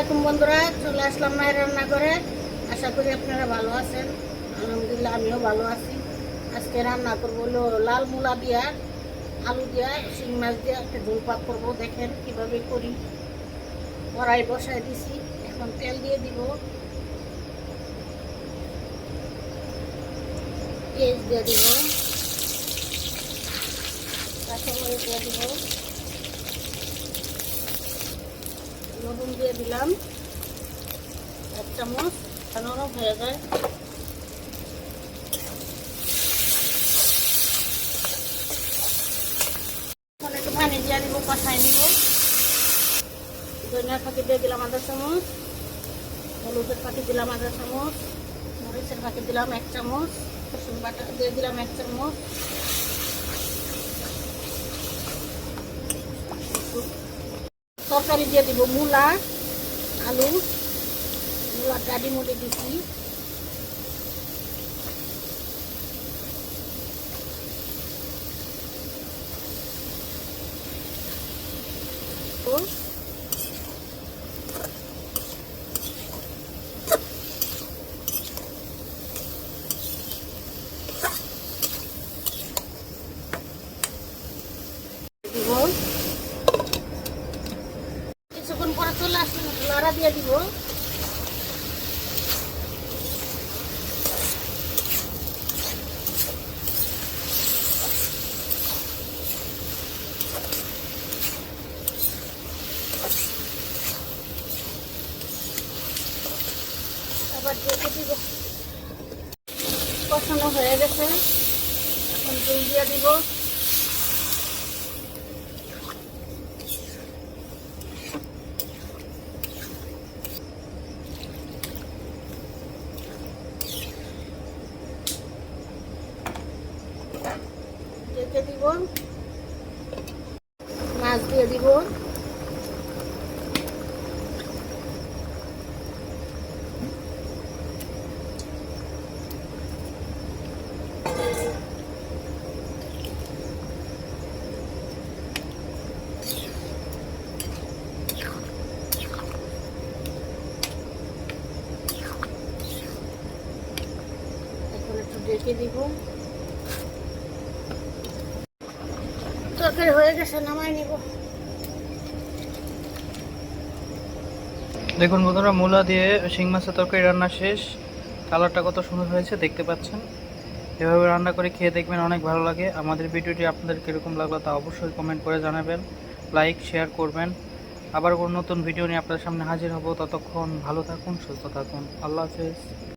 আলাইকুম বন্ধুরা, চলে আসলাম মায়ের রান্না করে আশা করি আপনারা ভালো আছেন। আলহামদুলিল্লাহ, আমিও ভালো আছি। আজকে রান্না করব হলো লাল মূলা দিয়া, আলু দিয়া, শিং মাছ দিয়া, একটা ঝোল পাক করব। দেখেন কীভাবে করি। কড়াই বসায় দিছি, এখন তেল দিয়ে দিব। পেঁয়াজ দিয়ে দিব। কাঁচামরিচ দিয়ে দিব। লবণ দিয়ে দিলাম। এক চামচ নরম হয়ে যায়। এখন একটু দিয়ে ধনিয়ার দিয়ে দিলাম আধা চামচ, হলুদের পাখি দিলাম আধা চামচ, মরিচের পাখি দিলাম এক চামচ, রসুন বাটা দিয়ে দিলাম এক চামচ। তরকারি দিয়ে দিব মূলা আলু মূলা গাড়ি মুড়ে দিছি তো দিব কিছুক্ষণ পরে চলে আসলে লড়া দিয়ে দিব। কষানো হয়ে গেছে। এখন দিয়ে দিব। রেখে দিব। মাছ দিয়ে দিব। রেখে দিব। হয়ে গেছে, নামাই নিব। দেখুন বন্ধুরা, মূলা দিয়ে শিং মাছের তরকারি রান্না শেষ। কালারটা কত সুন্দর হয়েছে দেখতে পাচ্ছেন। এভাবে রান্না করে খেয়ে দেখবেন অনেক ভালো লাগে। আমাদের ভিডিওটি আপনাদের কীরকম লাগল তা অবশ্যই কমেন্ট করে জানাবেন। লাইক শেয়ার করবেন। আবার কোনো নতুন ভিডিও নিয়ে আপনাদের সামনে হাজির হব। ততক্ষণ ভালো থাকুন, সুস্থ থাকুন। আল্লাহ হাফেজ।